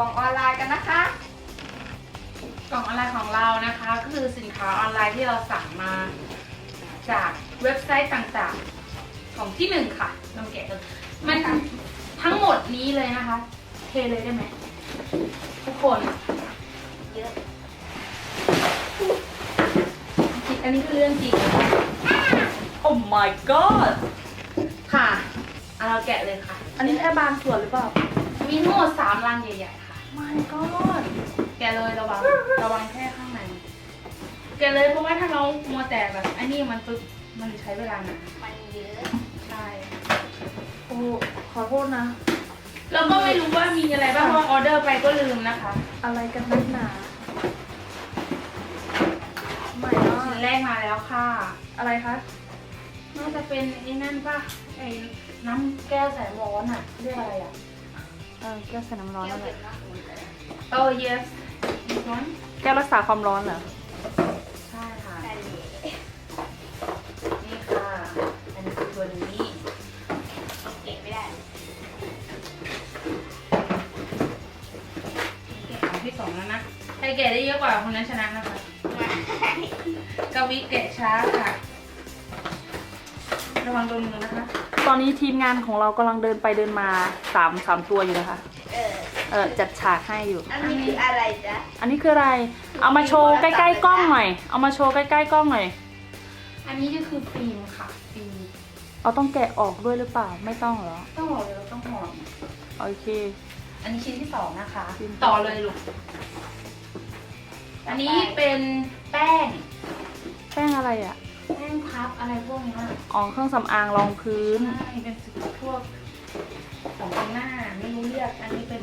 แกะกล่องออนไลน์กันนะคะ กล่องออนไลน์ของเรานะคะ ก็คือสินค้าออนไลน์ที่เราสั่งมา จากเว็บไซต์ต่างๆ ของที่หนึ่งค่ะลองแกะดูมันทั้งหมดนี้เลยนะคะ เทเลยได้ไหมทุกคนเยอะอันนี้คือเรื่องจริงโอ้ my god ค่ะเอาเราแกะเลยค่ะ อันนี้แค่บางส่วนหรือเปล่า มีทั้งหมดสามรังใหญ่ๆค่ะ my god แกะเลยระวังระวังแค่ข้างในแกะเลยเพราะว่าถ้าเรามัวแต่แบบไอ้นี่มันปึ๊บมันใช้เวลานานมันเยอะใช่โอ้ขอโทษนะเราก็ไม่รู้ว่ามีอะไรบ้างเพราะว่าออเดอร์ไปก็ลืมนะคะ อะไรกันนักหนาไม่ชิ้นแรกมาแล้วค่ะ อะไรคะน่าจะเป็นไอ้นั่นป่ะไอ้น้ำแก้วใส่ร้อนอะเรียกอะไรอะเออแก้วใส่น้ำร้อนเยนั่อะนแหเก็ละ บนะคุณเลยโอ้ yes this one แก้วรักษาความร้อนเหรอ ใช่ค่ะได้เลยนี่ค่ะ อันนี้คือตัวนี้เก็บไม่ได้แกะของที่สองแล้วนะ ใครแกะได้เยอะกว่าคนนั้นชนะนะคะกวิแกะช้าค่ะ ระวังโดนมือนะคะ ตอนนี้ทีมงานของเรากำลังเดินไปเดินมาสามสามตัวอยู่นะคะ เออ เออจัดฉากให้อยู่ อันนี้คืออะไรจ๊ะอันนี้คืออะไร เอามาโชว์ใกล้ๆกล้องหน่อย เอามาโชว์ใกล้ๆกล้องหน่อย อันนี้ก็คือฟิล์มค่ะฟิล์มเอาต้องแกะออกด้วยหรือเปล่า ไม่ต้องเหรอ ต้องห่อเลยเราต้องห่อโอเค อันนี้ชิ้นที่สองนะคะ ชิ้นที่ ต่อเลยลูก อันนี้เป็นแป้ง แป้งอะไรอะ แป้งพับอะไรพวกเนี้ยอ๋อเครื่องสำอางรองพื้น ใช่เป็นสิ่งพวกของแต่งหน้าไม่รู้เรียก อันนี้เป็น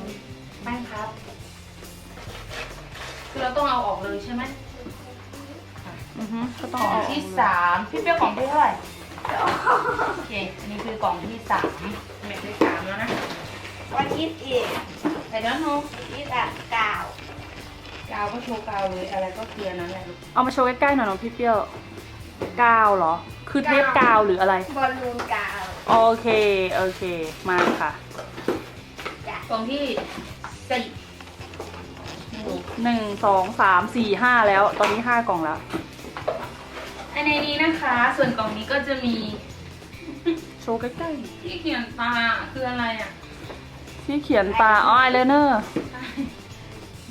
แป้งพับ คือเราต้องเอาออกเลยใช่ไหมอือฮึก็ต้กองล่องเอาออกที่เลยสามพี่เปรี้ยวกล่องที่เท่าไหร่โอเค อันนี้คือกล่องที่สามแม็กที่สามแล้วนะวันอีทอีกแต่เดี๋ยวโน้อีทอะกาว กาวก็โชว์กาวเลยอะไรก็คืออันนั้นแหละลูก เอามาโชว์ใกล้ๆหน่อยน้องพี่เปรี้ยวกาวเหรอ คือเทปกาวหรืออะไร บอลลูนกาวโอเค โอเค มาค่ะจ้ะกล่องที่ สี่นี่ดูหนึ่งสองสามสี่ห้าแล้ว ตอนนี้ห้ากล่องแล้ว อันในนี้นะคะ ส่วนกล่องนี้ก็จะมีโชว์ใกล้ที่เขียนตาคืออะไรอะๆที่เขียนตาอ๋อไอเลเนอร์ใช่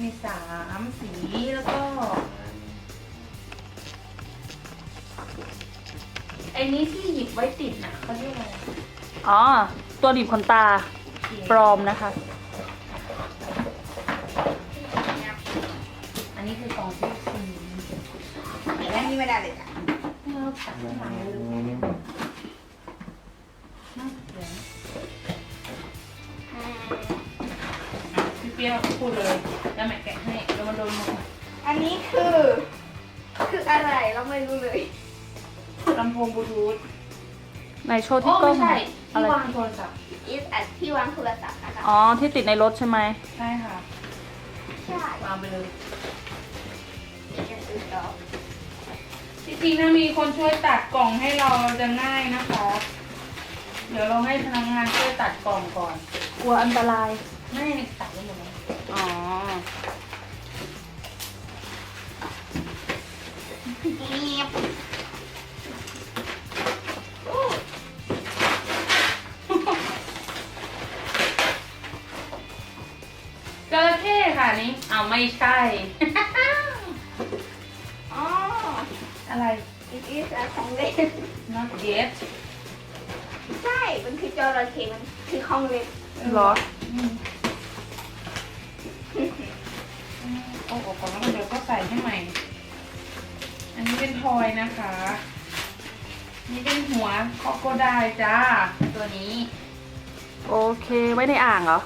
มีสามสีแล้วก็ ไอ้นี้ที่หยิบไว้ติดน่ะเขาเรียกอะไรอ๋อ ตัวดีบขนตาปลอมนะคะ นี่ไม่ได้เลยจ้ะเราตัดข้างหลังเลยลูกน่าเสียอืมพี่เปรี้ยวพูดเลย แล้วแม่แกะให้โดนโดนมืออันนี้คือ คืออะไรเราไม่รู้เลย ลำโพงบลูทูธในโชว์โอ้ที่กล้องไม่ใช่อะที่ไรวางโทรศัพท์อีทอัดที่วางโทรศัพท์นะคะ อ๋อที่ติดในรถใช่ไหมใช่ค่ะ ใช่วางไปเลยจะซื้อต่อ จริงๆถ้ามีคนช่วยตัดกล่องให้เราเราจะง่ายนะคะ เดี๋ยวเราให้พนักงานช่วยตัดกล่องก่อน กลัวอันตราย ไม่ตัดได้หมดเลยอ๋อเงียบจระเข้ค่ะนี่อ้าวไม่ใช่อ๋อ อะไรอีทอีทของเล่น not yet ใช่ มันคือจระเข้มันคือของเล่นเหรออืมโอ้โหก่อนแล้วเดี๋ยวก็ใส่ให้ใหม่ อันนี้เป็นทอยนะคะ นี่เป็นหัวคอโกไดจ้า ตัวนี้ โอเคไว้ในอ่างเหรอ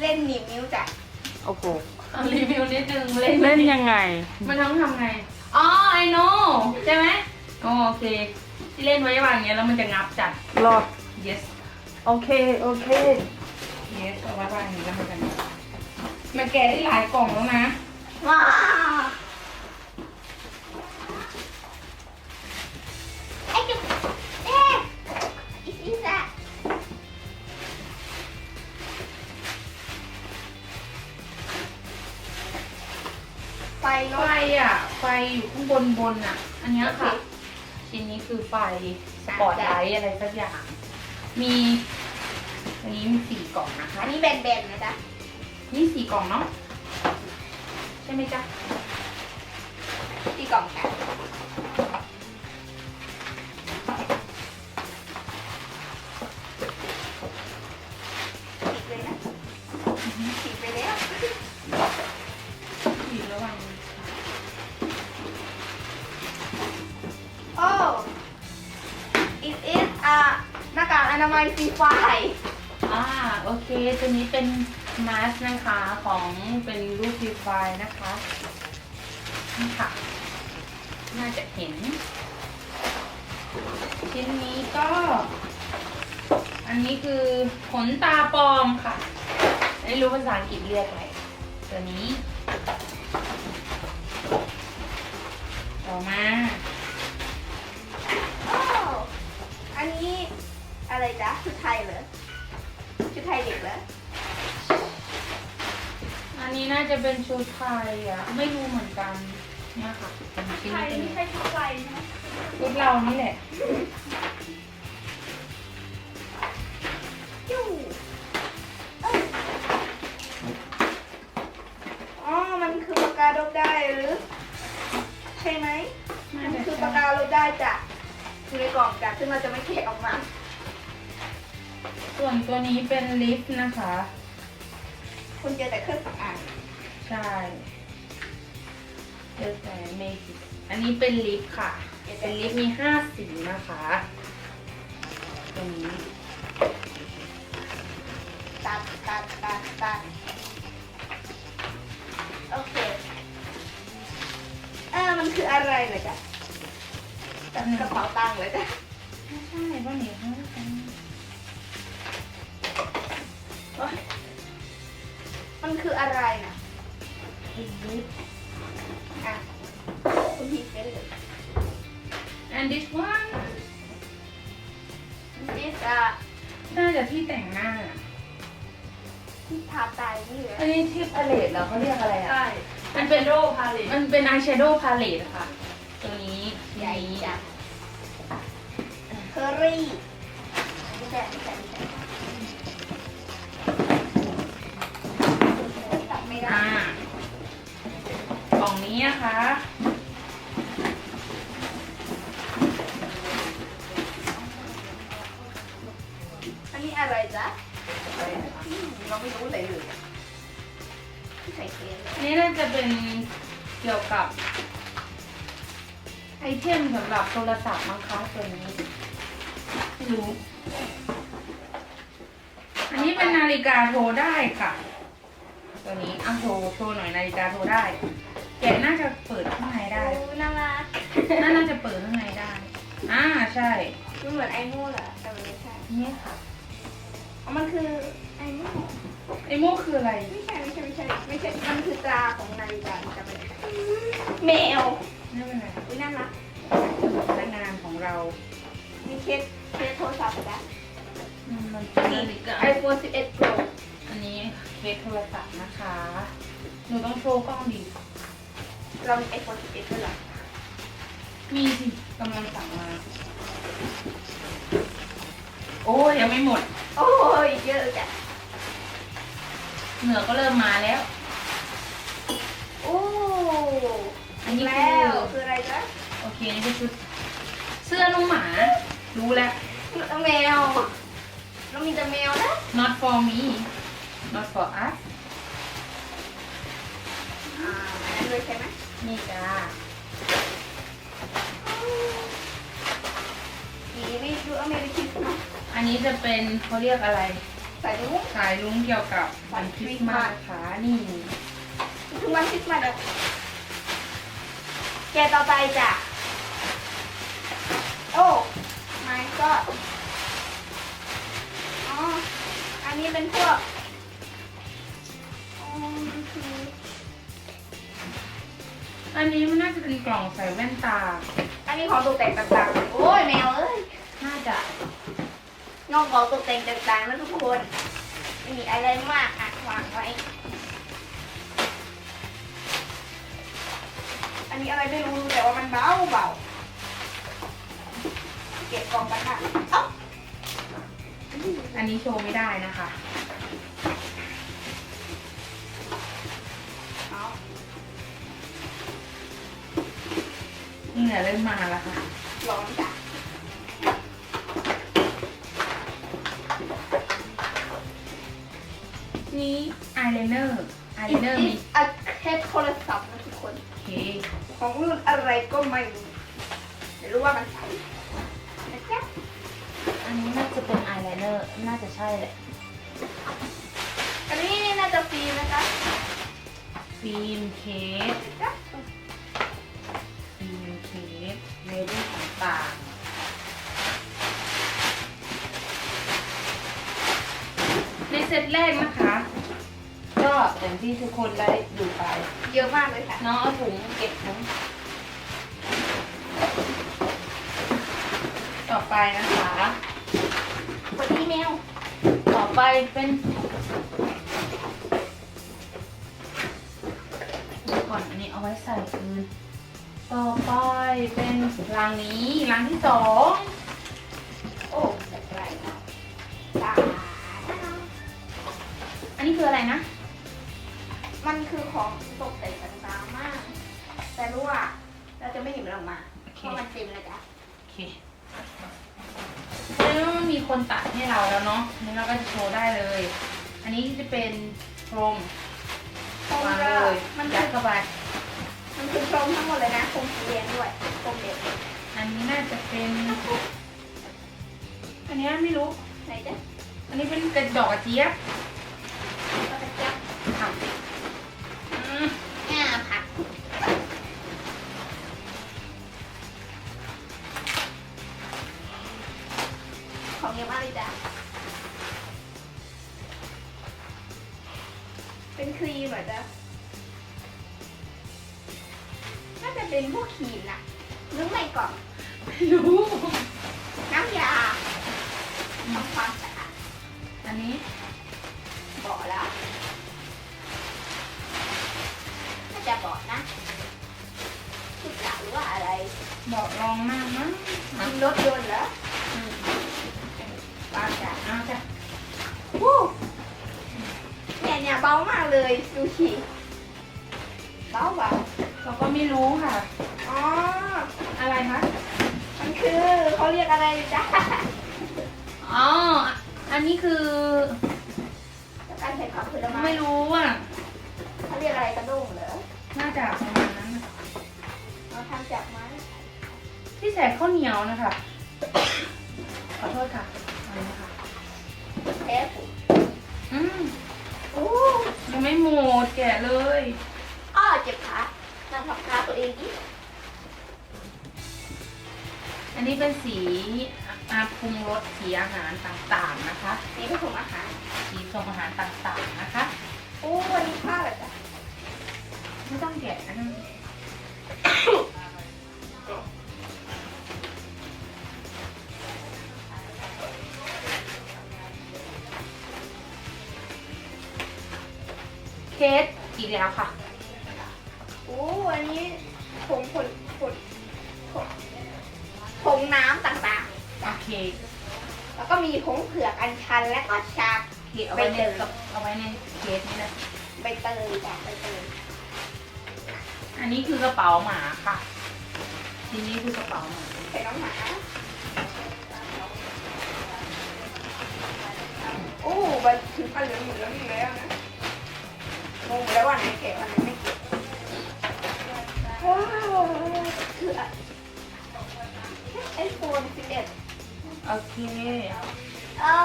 เล่นหนีบนิ้วจ้ะโอ้โหเอารีวิวนิดนึงเล่นเล่นยังไง มันต้องทำไง อ๋อ ไ know ใช่ไหมอ๋อโอเค ที่เล่นไว้วางเงี้ยแล้วมันจะงับจัดรอด yes โอเค โอเค yes เอาไว้วางเงี้ยแล้วมันจะงับมันแกได้หลายกล่องแล้วนะ ว้าไอ้ไปไฟอะ อยู่ข้างบนบนอะ อันเนี้ยค่ะโอเคชิ้นนี้คือไฟสปอร์ตไลท์อะไรสักอย่าง มีอันนี้มีสี่กล่องนะคะอันนี้แบนๆนะจ๊ะนี่สี่กล่องเนาะใช่ไหมจ๊ะที่กล่องค่ะ นากากอนามัยฟรีไฟอ่าโอเคตัวนี้เป็นมาสนะคะของเป็นรูปฟรีไฟล์นะคะนี่ค่ะ น่าจะเห็น ชิ้นนี้ก็ อันนี้คือขนตาปลอมค่ะไม่รู้ภาษาอังกฤษเรียกอะไรตัวนี้ ต่อมา โอ้อันนี้ อะไรจ๊ะชุดไทยเหรอชุดไทยเด็กเหรออันนี้น่าจะเป็นชุดไทยอะ ไม่รู้เหมือนกันเนี่ยค่ะเป็นชิ้นไทยนี้ไม่ใช่ชุดไทยนะชุดเรานี่แหละยูเอ้ยอ๋อ มันคือปากกาลบได้หรือ ใช่ไหมมันคือปากกาลบได้จ้ะอยู่ในกล่องจ้ะซึ่งเราจะไม่เทออกมา ส่วนตัวนี้เป็นลิฟต์นะคะ คุณเจอแต่เครื่องสำอางใช่เจอแต่เมจิกอันนี้เป็นลิฟต์ค่ะ เป็นลิฟต์มีห้าสีนะคะตัวนี้ตัดตัดตัดตัดโอเคอ่ามันคืออะไรเหรอจ๊ะกระเป๋าตังค์เหรอจ๊ะไม่ใช่บ้านนี้ห้า มันคืออะไรนะเป็นลิฟต์อะคุณพีเซนเลย and this one นี่จะน่าจะที่แต่งหน้า ที่ทาตายนี่เหรออันนี้ที่พาเลตเหรอเขาเรียกอะไรอะ ใช่ มันเป็นโรพาเลตมันเป็นอายแชโดว์พาเลตค่ะ ตัวนี้ใหญ่จังเคอรี่ไม่ใช่ไม่ใช่ไม่ใช่ อ่ากล่องนี้นะคะอันนี้อะไรจ๊ะอืมเราไม่รู้เลยเลยใส่เกลืออันนี้น่าจะเป็นเกี่ยวกับไอเทมสำหรับโทรศัพท์มั้งคะตัวนี้ไม่รู้ อันนี้เป็นนาฬิกาโทรได้ค่ะ ตัวนี้อะโทรโทรหน่อยนาฬิกาโทรได้ แกะน่าจะเปิดข้างในได้โอ้น่ารักน่าน่าจะเปิดข้างในได้ อ่าใช่ มันเหมือนไอโม่เหรอแต่มันไม่ใช่นี่ค่ะอ๋อมันคือไอโม่ไอโม่คืออะไร ไม่ใช่ไม่ใช่ไม่ใช่ไม่ใช่มันคือตราของนาฬิกาจำไม่ได้แมวไม่เป็นไรอุ้ยน่ารักพนักงานของเรามีเคสเคสโทรศัพท์นะอืมมันเป็นนาฬิกาไอโฟน11 Pro อันนี้ เคสโทรศัพท์นะคะ หนูต้องโชว์กล้องดีเรามีไอโฟน11ด้วยเหรอมีสิกำลังสั่งมา โอ้ยยังไม่หมด โอ้ยเยอะจ้ะเหนือก็เริ่มมาแล้ว โอ้อันนี้แล้วคือคืออะไรจ๊ะโอเคนี่คือชุดเสื้อน้องหมา รู้แล้ว แมวเรามีแต่แมวนะ not for me not for us อ่าอันนั้นเลยใช่ไหมนี่จ้าสีไม่ดูอเมริกันเนาะอันนี้จะเป็นเขาเรียกอะไร ใส่ลูก สายลุงเกี่ยวกับวันคริสต์มาสนะคะนี่ทุกวันคริสต์มาสอะแกะต่อไปจ้ะ นนี้มันน่าจะเป็นกล่องใส่แว่นตา อันนี้ของตกแต่งต่างๆ โอ้ยแมวเอ้ย น่าจะนอกของตกแต่งต่างๆนะทุกคนไม่มีอะไรมากอะวางไว้นี้อะไรไม่รู้แต่ว่ามันเบาเบาเก็บกล่องกันค่ะเอ้าอันนี้โชว์ไม่ได้นะคะ เหงื่อเริ่มมาแล้วค่ะ ร้อนจ้ะนี่อายไลเนอร์อายไลเนอร์มีอะแค่โทรศัพท์นะทุกคน โอเคของรุ่นอะไรก็ไม่รู้ไม่รู้ว่ามันใสนะจ๊ะอันนี้น่าจะเป็นอายไลเนอร์น่าจะใช่แหละอันนี้น่าจะฟรีนะคะ ฟิล์มเคสจ๊ะ รูปต่างๆในเซตแรกนะคะ ก็อย่างที่ทุกคนได้ดูไป เยอะมากเลยค่ะ น้องเอาถุงเก็บถุงต่อไปนะคะกดอีเมลต่อไปเป็นเดี๋ยวก่อนอันนี้เอาไว้ใส่คืน ต่อไปเป็นรางนี้รางที่สองโอ้แต่ไรนะจ้าอันนี้คืออะไรนะ มันคือของตกแต่งต่างๆมาก แต่รู้ว่าเราจะไม่หยิบมันออกมาโอเคเพราะมันเต็มเลยจ้ะโอเคแล้วมันมีคนตัดให้เราแล้วเนาะอันนี้เราก็จะโชว์ได้เลย อันนี้จะเป็นพรมพรมวางก็เลยมันยัคืดอเข้าไป มันคือพรมทั้งหมดเลยนะพรมสีแดงด้วยพรมเด็กอันนี้น่าจะเป็น อันนี้ไม่รู้ ไหนจ๊ะอันนี้เป็นกระดอกกระเจี๊ยบก็จะจับค่ะอืมง่าผักของเยอะมากเลยจ้ะเป็นครีมเหรอจ๊ะ เป็นพวกครีมนะหรือไม่ก่อนไม่รู้ น้ำยาทำความสะอาดอันนี้บอกแล้วน่าจะบอกนะทุกอย่างหรือว่าอะไรบอกรองมากมั้งทำรถยนต์เหรออืมบ้าจ้ะเอาจ้ะวู้เนี่ยเนี่ยเบามากเลยดูสิ เบาเบาเราก็ไม่รู้ค่ะ อ๋อ อะไรคะมันคือเขาเรียกอะไรจ้ะอ๋อ อันนี้คือการใส่ผักผลไม้ไม่รู้อะเขาเรียกอะไรกระด้งเหรอ น่าจะประมาณนั้นน่ะเราทำจากไม้ที่ใส่ข้าวเหนียวนะคะ ขอโทษค่ะอันนี้ค่ะเทปอืมโอ้ยังไม่หมดแกะเลยอ้อ เจ็บขานั่งทับขาตัวเองดิอันนี้เป็นสีอาปรุงรสสีอาหารต่างๆนะคะ นี่ผสมอาหาร สีผสมอาหารต่างๆนะคะ โอ้วันนี้ผ้าเหรอจ๊ะไม่ต้องแกะอันนั้นเคสอีกแล้วค่ะ โอ้อันนี้ผงผลผลผงผงน้ำต่างโอเคๆ แล้วก็มีผงเผือกอัญชันและก็ชาโอเคเอาไว้ในกับเอาไว้ในเคสนี่นะใบเตยจ้ะใบเตยอันนี้คือกระเป๋าหมาค่ะ ทีนี้คือกระเป๋าหมาใส่น้องหมาโอ้ใบถึงอันเหลืองเหลืองอีกแล้วนะงงแล้วว่าไหนเก็บอันไหนไม่ เค เอา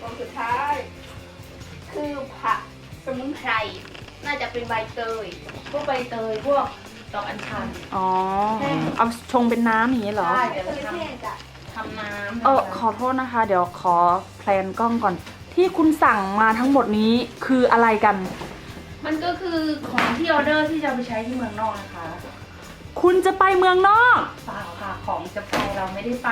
คนสุดท้าย คือผักสมุนไพร น่าจะเป็นใบเตย พวกใบเตย พวกดอกอัญชัน อ๋อ เอาชงเป็นน้ำอย่างนี้เหรอ ใช่ใบเตยแห้งจ้ะทำน้ำเออ ขอโทษนะคะ เดี๋ยวขอแพลนกล้องก่อน ที่คุณสั่งมาทั้งหมดนี้คืออะไรกัน มันก็คือของที่ออเดอร์ที่จะเอาไปใช้ที่เมืองนอกนะคะ คุณจะไปเมืองนอกเปล่าค่ะของจะไปเราไม่ได้ไป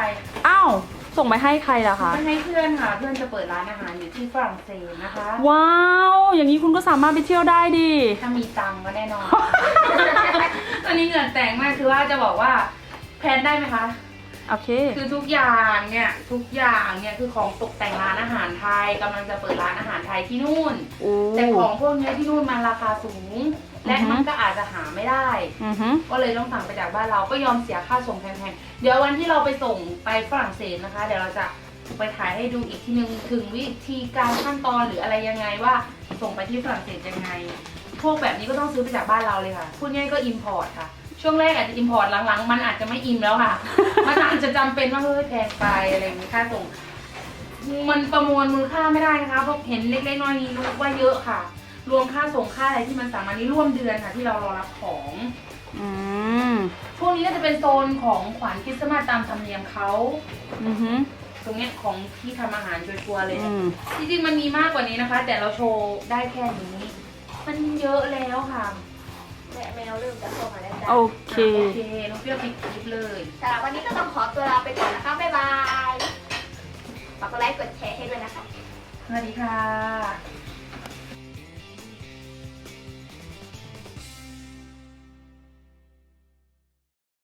อ้าวส่งไปให้ใครล่ะคะไม่ให้เพื่อนค่ะ เพื่อนจะเปิดร้านอาหารอยู่ที่ฝรั่งเศสนะคะ ว้าว อย่างนี้คุณก็สามารถไปเที่ยวได้ดิ ถ้ามีตังค์ก็แน่นอน ตอนนี้เหงื่อแตกมากคือว่าจะบอกว่าแพลนได้ไหมคะ โอเค คือทุกอย่างเนี่ยทุกอย่างเนี่ยคือของตกแต่งร้านอาหารไทยกำลังจะเปิดร้านอาหารไทยที่นู่นโอ้แต่ของพวกเนี้ยที่นู่นมันราคาสูง และอือฮึมันก็อาจจะหาไม่ได้ อือฮึก็เลยต้องสั่งไปจากบ้านเราก็ยอมเสียค่าส่งแพงๆ เดี๋ยววันที่เราไปส่งไปฝรั่งเศสนะคะ เดี๋ยวเราจะไปถ่ายให้ดูอีกทีนึงถึงวิธีการขั้นตอนหรืออะไรยังไงว่าส่งไปที่ฝรั่งเศสยังไง พวกแบบนี้ก็ต้องซื้อไปจากบ้านเราเลยค่ะพูดง่ายก็อิมพอร์ตค่ะ ช่วงแรกอาจจะอิมพอร์ตหลังๆ มันอาจจะไม่อิมแล้วค่ะ มันอาจจะจำเป็นว่าเฮ้ยแพงไปอะไรอย่างนี้ค่าส่ง มันประมวลมูลค่าไม่ได้นะคะเพราะเห็นเล็กๆน้อยๆนี้รู้ว่าเยอะค่ะ รวมค่าส่งค่าอะไรที่มันสามารถนี้ร่วมเดือนค่ะที่เรารอรับของ อืมพวกนี้ก็จะเป็นโซนของขวัญคริสต์มาสตามธรรมเนียมเขาอือฮึตรงเนี้ยของที่ทำอาหารชัวร์ๆเลยอืมจริงๆมันมีมากกว่านี้นะคะ แต่เราโชว์ได้แค่นี้ มันเยอะแล้วค่ะแม่แมวเริ่มจะเข้ามาแล้วจ้ะโอเคโอเคน้องเปรี้ยวปิดคลิปเลยแต่วันนี้ก็ต้องขอตัวลาไปก่อนนะคะ บ๊ายบาย ฝากกดไลค์ กดแชร์ให้ด้วยนะคะ สวัสดีค่ะ